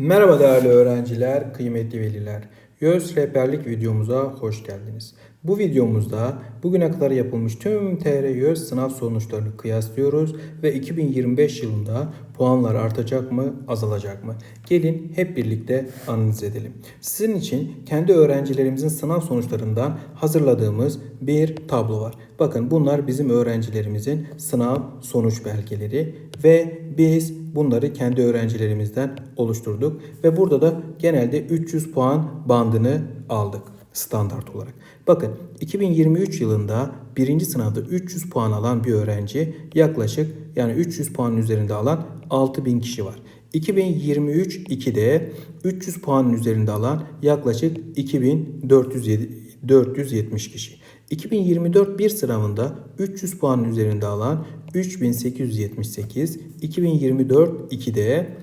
Merhaba değerli öğrenciler, kıymetli veliler. YÖS rehberlik videomuza hoş geldiniz. Bu videomuzda bugüne kadar yapılmış tüm TR YÖS sınav sonuçlarını kıyaslıyoruz ve 2025 yılında puanlar artacak mı, azalacak mı? Gelin hep birlikte analiz edelim. Sizin için kendi öğrencilerimizin sınav sonuçlarından hazırladığımız bir tablo var. Bakın bunlar bizim öğrencilerimizin sınav sonuç belgeleri ve biz bunları kendi öğrencilerimizden oluşturduk ve burada da genelde 300 puan bandını aldık standart olarak. Bakın 2023 yılında birinci sınavda 300 puan alan bir öğrenci yaklaşık yani 300 puanın üzerinde alan 6000 kişi var. 2023 2'de 300 puanın üzerinde alan yaklaşık 2470 kişi. 2024 bir sınavında 300 puanın üzerinde alan 3878, 2024 2'de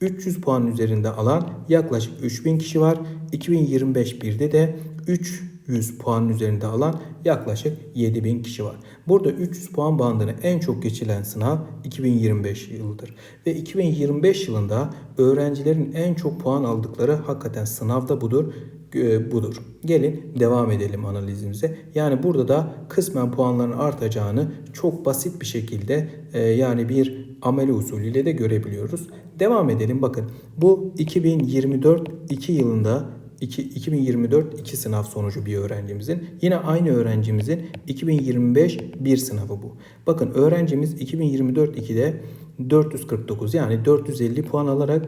300 puanın üzerinde alan yaklaşık 3000 kişi var. 2025 1'de de 300 puanın üzerinde alan yaklaşık 7000 kişi var. Burada 300 puan bandını en çok geçilen sınav 2025 yılıdır. Ve 2025 yılında öğrencilerin en çok puan aldıkları hakikaten sınavda budur e, budur. Gelin devam edelim analizimize. Yani burada da kısmen puanların artacağını çok basit bir şekilde e, yani bir ameli usulüyle de görebiliyoruz. Devam edelim. Bakın bu 2024 2 yılında 2, 2024 2 sınav sonucu bir öğrencimizin. Yine aynı öğrencimizin 2025 bir sınavı bu. Bakın öğrencimiz 2024 2'de 449 yani 450 puan alarak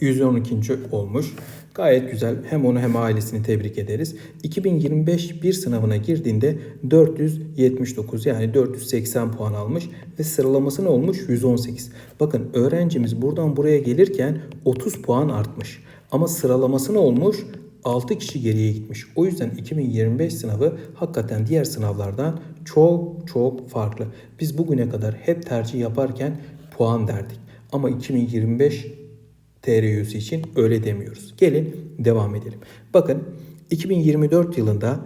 112. olmuş. Gayet güzel. Hem onu hem ailesini tebrik ederiz. 2025 bir sınavına girdiğinde 479 yani 480 puan almış ve sıralaması ne olmuş? 118. Bakın öğrencimiz buradan buraya gelirken 30 puan artmış. Ama sıralaması ne olmuş? 6 kişi geriye gitmiş. O yüzden 2025 sınavı hakikaten diğer sınavlardan çok çok farklı. Biz bugüne kadar hep tercih yaparken puan derdik. Ama 2025 TR yüzü için öyle demiyoruz. Gelin devam edelim. Bakın 2024 yılında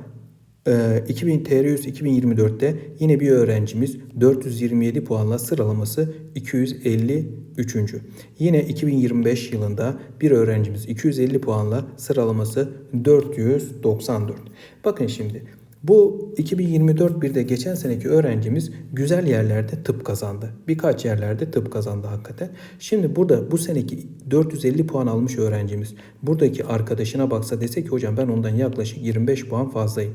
2000 TR 100 2024'te yine bir öğrencimiz 427 puanla sıralaması 253. Yine 2025 yılında bir öğrencimiz 250 puanla sıralaması 494. Bakın şimdi bu 2024 birde geçen seneki öğrencimiz güzel yerlerde tıp kazandı. Birkaç yerlerde tıp kazandı hakikaten. Şimdi burada bu seneki 450 puan almış öğrencimiz buradaki arkadaşına baksa dese ki hocam ben ondan yaklaşık 25 puan fazlayım.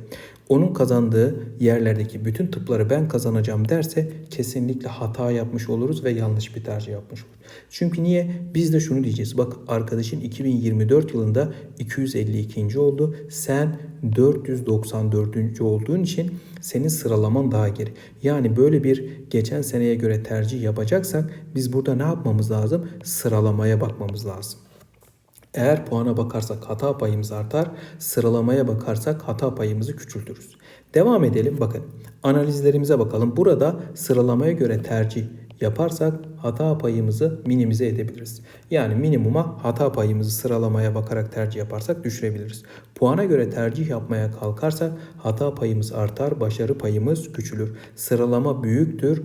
Onun kazandığı yerlerdeki bütün tıpları ben kazanacağım derse kesinlikle hata yapmış oluruz ve yanlış bir tercih yapmış oluruz. Çünkü niye? Biz de şunu diyeceğiz. Bak arkadaşın 2024 yılında 252. oldu. Sen 494. olduğun için senin sıralaman daha geri. Yani böyle bir geçen seneye göre tercih yapacaksak biz burada ne yapmamız lazım? Sıralamaya bakmamız lazım. Eğer puana bakarsak hata payımız artar, sıralamaya bakarsak hata payımızı küçültürüz. Devam edelim bakın. Analizlerimize bakalım. Burada sıralamaya göre tercih yaparsak hata payımızı minimize edebiliriz. Yani minimuma hata payımızı sıralamaya bakarak tercih yaparsak düşürebiliriz. Puana göre tercih yapmaya kalkarsak hata payımız artar, başarı payımız küçülür. Sıralama büyüktür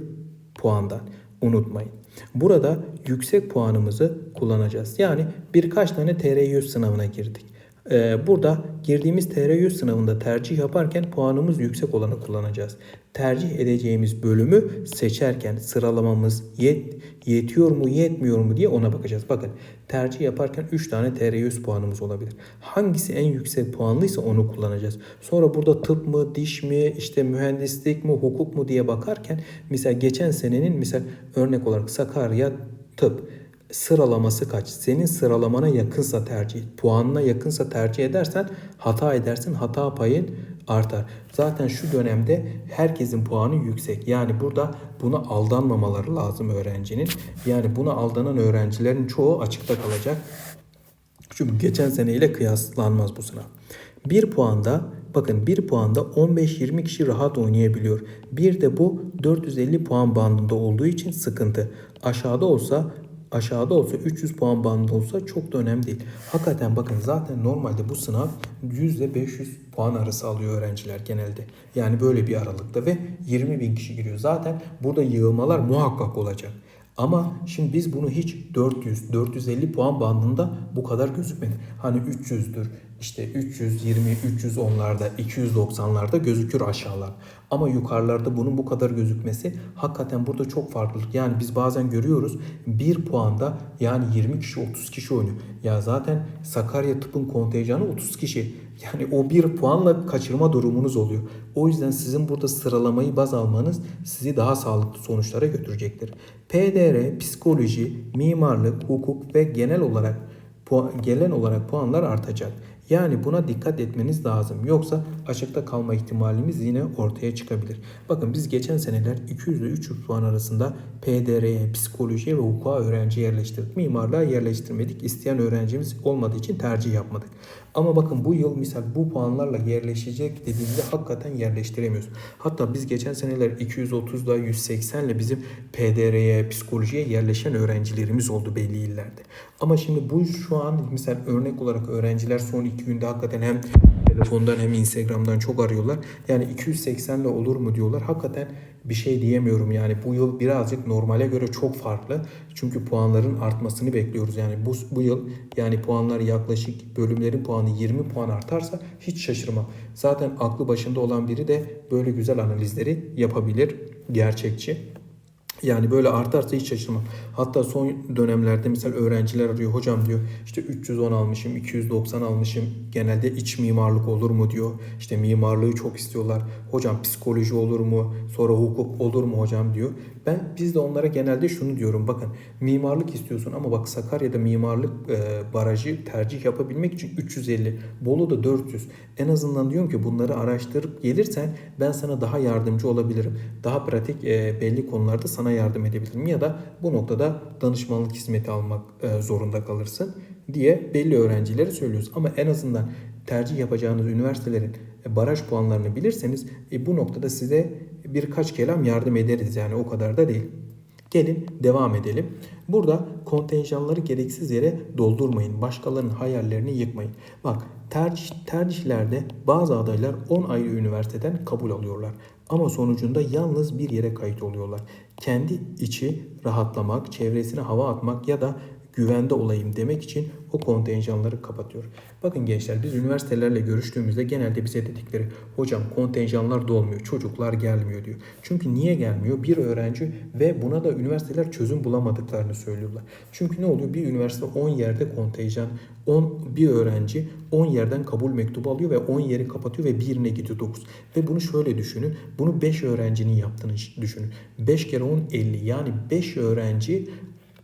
puandan. Unutmayın. Burada yüksek puanımızı kullanacağız. Yani birkaç tane TR100 sınavına girdik. Ee, burada girdiğimiz TR100 sınavında tercih yaparken puanımız yüksek olanı kullanacağız. Tercih edeceğimiz bölümü seçerken sıralamamız yet, yetiyor mu yetmiyor mu diye ona bakacağız. Bakın tercih yaparken 3 tane TR100 puanımız olabilir. Hangisi en yüksek puanlıysa onu kullanacağız. Sonra burada tıp mı, diş mi, işte mühendislik mi, hukuk mu diye bakarken mesela geçen senenin mesela örnek olarak Sakarya tıp sıralaması kaç? Senin sıralamana yakınsa tercih, puanına yakınsa tercih edersen hata edersin. Hata payın artar. Zaten şu dönemde herkesin puanı yüksek. Yani burada buna aldanmamaları lazım öğrencinin. Yani buna aldanan öğrencilerin çoğu açıkta kalacak. Çünkü geçen seneyle kıyaslanmaz bu sınav. Bir puanda bakın bir puanda 15-20 kişi rahat oynayabiliyor. Bir de bu 450 puan bandında olduğu için sıkıntı. Aşağıda olsa aşağıda olsa 300 puan bandında olsa çok da önemli değil. Hakikaten bakın zaten normalde bu sınav 100 ile 500 puan arası alıyor öğrenciler genelde. Yani böyle bir aralıkta ve 20 bin kişi giriyor. Zaten burada yığılmalar muhakkak olacak. Ama şimdi biz bunu hiç 400, 450 puan bandında bu kadar gözükmedi. Hani 300'dür, işte 320, 310'larda, 290'larda gözükür aşağılar. Ama yukarılarda bunun bu kadar gözükmesi hakikaten burada çok farklılık. Yani biz bazen görüyoruz bir puanda yani 20 kişi 30 kişi oynuyor. Ya zaten Sakarya tıpın kontenjanı 30 kişi. Yani o bir puanla kaçırma durumunuz oluyor. O yüzden sizin burada sıralamayı baz almanız sizi daha sağlıklı sonuçlara götürecektir. PDR, psikoloji, mimarlık, hukuk ve genel olarak puan, genel olarak puanlar artacak. Yani buna dikkat etmeniz lazım. Yoksa açıkta kalma ihtimalimiz yine ortaya çıkabilir. Bakın biz geçen seneler 200 ile 300 puan arasında PDR'ye, psikolojiye ve hukuka öğrenci yerleştirdik. Mimarlığa yerleştirmedik. İsteyen öğrencimiz olmadığı için tercih yapmadık. Ama bakın bu yıl misal bu puanlarla yerleşecek dediğimizde hakikaten yerleştiremiyoruz. Hatta biz geçen seneler 230'da 180 ile bizim PDR'ye, psikolojiye yerleşen öğrencilerimiz oldu belli illerde. Ama şimdi bu şu an misal örnek olarak öğrenciler son iki günde hakikaten hem telefondan hem Instagram'dan çok arıyorlar. Yani 280 ile olur mu diyorlar. Hakikaten bir şey diyemiyorum yani bu yıl birazcık normale göre çok farklı. Çünkü puanların artmasını bekliyoruz. Yani bu, bu yıl yani puanlar yaklaşık bölümlerin puanı 20 puan artarsa hiç şaşırmam. Zaten aklı başında olan biri de böyle güzel analizleri yapabilir. Gerçekçi. Yani böyle artarsa hiç şaşırmam. Hatta son dönemlerde mesela öğrenciler arıyor. Hocam diyor işte 310 almışım, 290 almışım. Genelde iç mimarlık olur mu diyor. İşte mimarlığı çok istiyorlar. Hocam psikoloji olur mu? Sonra hukuk olur mu hocam diyor. Ben biz de onlara genelde şunu diyorum. Bakın mimarlık istiyorsun ama bak Sakarya'da mimarlık e, barajı tercih yapabilmek için 350. Bolu'da 400. En azından diyorum ki bunları araştırıp gelirsen ben sana daha yardımcı olabilirim. Daha pratik e, belli konularda sana yardım edebilirim. Ya da bu noktada danışmanlık hizmeti almak e, zorunda kalırsın diye belli öğrencilere söylüyoruz. Ama en azından tercih yapacağınız üniversitelerin e, baraj puanlarını bilirseniz e, bu noktada size birkaç kelam yardım ederiz. Yani o kadar da değil. Gelin devam edelim. Burada kontenjanları gereksiz yere doldurmayın. Başkalarının hayallerini yıkmayın. Bak tercih, tercihlerde bazı adaylar 10 ayrı üniversiteden kabul alıyorlar. Ama sonucunda yalnız bir yere kayıt oluyorlar. Kendi içi rahatlamak, çevresine hava atmak ya da güvende olayım demek için o kontenjanları kapatıyor. Bakın gençler biz üniversitelerle görüştüğümüzde genelde bize dedikleri hocam kontenjanlar dolmuyor, çocuklar gelmiyor diyor. Çünkü niye gelmiyor? Bir öğrenci ve buna da üniversiteler çözüm bulamadıklarını söylüyorlar. Çünkü ne oluyor? Bir üniversite 10 yerde kontenjan, 10 bir öğrenci 10 yerden kabul mektubu alıyor ve 10 yeri kapatıyor ve birine gidiyor 9. Ve bunu şöyle düşünün. Bunu 5 öğrencinin yaptığını düşünün. 5 kere 10 50 yani 5 öğrenci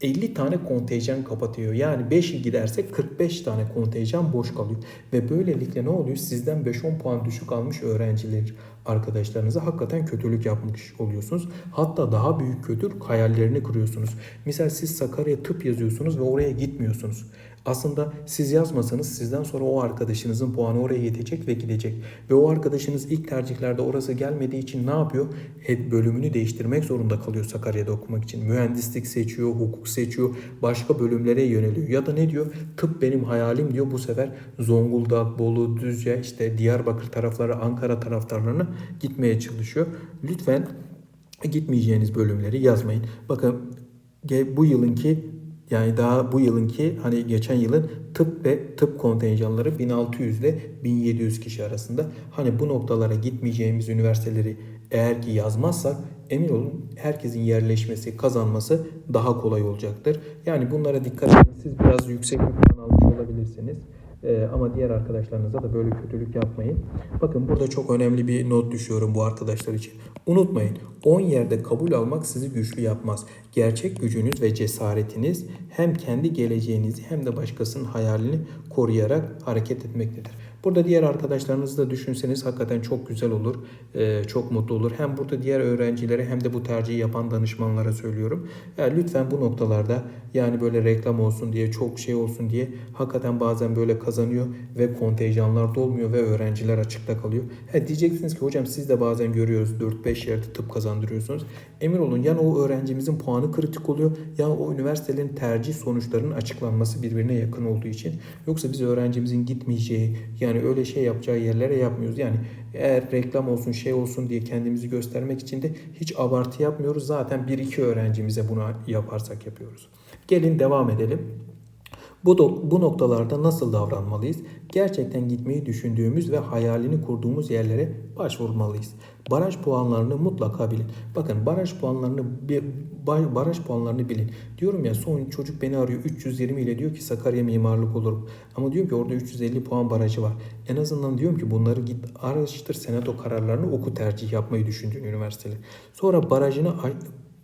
50 tane kontenjan kapatıyor. Yani 5 giderse 45 tane kontenjan boş kalıyor. Ve böylelikle ne oluyor? Sizden 5-10 puan düşük almış öğrenciler arkadaşlarınıza hakikaten kötülük yapmış oluyorsunuz. Hatta daha büyük kötülük hayallerini kuruyorsunuz. Misal siz Sakarya tıp yazıyorsunuz ve oraya gitmiyorsunuz. Aslında siz yazmasanız sizden sonra o arkadaşınızın puanı oraya yetecek ve gidecek. Ve o arkadaşınız ilk tercihlerde orası gelmediği için ne yapıyor? Hep bölümünü değiştirmek zorunda kalıyor Sakarya'da okumak için. Mühendislik seçiyor, hukuk seçiyor, başka bölümlere yöneliyor. Ya da ne diyor? Tıp benim hayalim diyor. Bu sefer Zonguldak, Bolu, Düzce, işte Diyarbakır tarafları, Ankara taraflarına gitmeye çalışıyor. Lütfen gitmeyeceğiniz bölümleri yazmayın. Bakın bu yılınki yani daha bu yılınki hani geçen yılın tıp ve tıp kontenjanları 1600 ile 1700 kişi arasında. Hani bu noktalara gitmeyeceğimiz üniversiteleri eğer ki yazmazsak emin olun herkesin yerleşmesi, kazanması daha kolay olacaktır. Yani bunlara dikkat edin. Siz biraz yüksek bir puan almış olabilirsiniz. Ee, ama diğer arkadaşlarınıza da böyle kötülük yapmayın. Bakın burada çok önemli bir not düşüyorum bu arkadaşlar için. Unutmayın 10 yerde kabul almak sizi güçlü yapmaz. Gerçek gücünüz ve cesaretiniz hem kendi geleceğinizi hem de başkasının hayalini koruyarak hareket etmektedir. Burada diğer arkadaşlarınızı da düşünseniz hakikaten çok güzel olur. Ee, çok mutlu olur. Hem burada diğer öğrencilere hem de bu tercihi yapan danışmanlara söylüyorum. Yani lütfen bu noktalarda yani böyle reklam olsun diye çok şey olsun diye hakikaten bazen böyle kazanıyor ve kontenjanlar dolmuyor ve öğrenciler açıkta kalıyor. Ha, diyeceksiniz ki hocam siz de bazen görüyoruz 4-5 yerde tıp kazandırıyorsunuz. Emin olun yani o öğrencimizin puanı kritik oluyor ya o üniversitelerin tercih sonuçlarının açıklanması birbirine yakın olduğu için. Yoksa biz öğrencimizin gitmeyeceği yani Yani öyle şey yapacağı yerlere yapmıyoruz. Yani eğer reklam olsun şey olsun diye kendimizi göstermek için de hiç abartı yapmıyoruz. Zaten bir iki öğrencimize bunu yaparsak yapıyoruz. Gelin devam edelim. Bu, do- bu noktalarda nasıl davranmalıyız? Gerçekten gitmeyi düşündüğümüz ve hayalini kurduğumuz yerlere başvurmalıyız. Baraj puanlarını mutlaka bilin. Bakın baraj puanlarını baraj puanlarını bilin. Diyorum ya son çocuk beni arıyor 320 ile diyor ki Sakarya mimarlık olurum. Ama diyorum ki orada 350 puan barajı var. En azından diyorum ki bunları git araştır senato kararlarını oku tercih yapmayı düşündüğün üniversiteler. Sonra barajını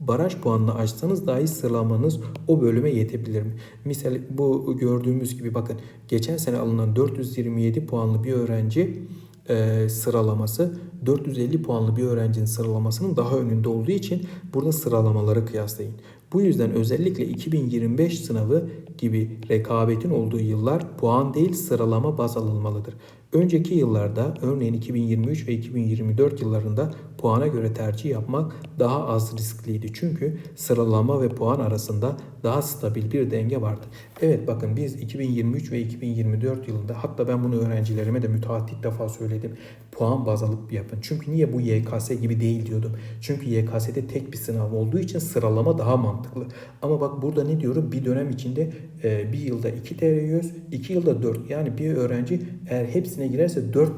baraj puanını açsanız dahi sıralamanız o bölüme yetebilir mi? Misal bu gördüğümüz gibi bakın geçen sene alınan 427 puanlı bir öğrenci e, sıralaması 450 puanlı bir öğrencinin sıralamasının daha önünde olduğu için burada sıralamaları kıyaslayın. Bu yüzden özellikle 2025 sınavı gibi rekabetin olduğu yıllar puan değil sıralama baz alınmalıdır. Önceki yıllarda örneğin 2023 ve 2024 yıllarında puana göre tercih yapmak daha az riskliydi. Çünkü sıralama ve puan arasında daha stabil bir denge vardı. Evet bakın biz 2023 ve 2024 yılında hatta ben bunu öğrencilerime de müteahhit defa söyledim. Puan baz alıp yapın. Çünkü niye bu YKS gibi değil diyordum. Çünkü YKS'de tek bir sınav olduğu için sıralama daha mantıklı. Ama bak burada ne diyorum? Bir dönem içinde e, bir yılda 2 TL yiyoruz, 2 yılda 4. Yani bir öğrenci eğer hepsine girerse 4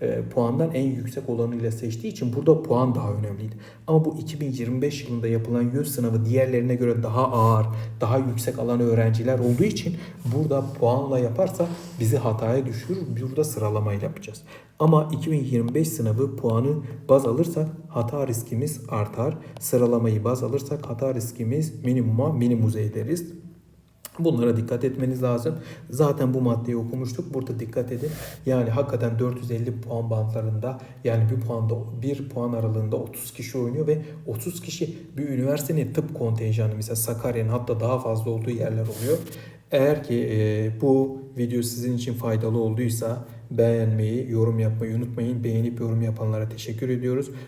e, puandan en yüksek olanıyla seçtiği için burada puan daha önemliydi. Ama bu 2025 yılında yapılan YÖS sınavı diğerlerine göre daha ağır, daha yüksek alan öğrenciler olduğu için burada puanla yaparsa bizi hataya düşürür. Burada sıralamayla yapacağız. Ama 2025 sınavı puanı baz alırsak hata riskimiz artar. Sıralamayı baz alırsak hata riskimiz minimuma minimize ederiz. Bunlara dikkat etmeniz lazım. Zaten bu maddeyi okumuştuk. Burada dikkat edin. Yani hakikaten 450 puan bantlarında yani bir puanda bir puan aralığında 30 kişi oynuyor ve 30 kişi bir üniversitenin tıp kontenjanı mesela Sakarya'nın hatta daha fazla olduğu yerler oluyor. Eğer ki e, bu video sizin için faydalı olduysa beğenmeyi, yorum yapmayı unutmayın. Beğenip yorum yapanlara teşekkür ediyoruz.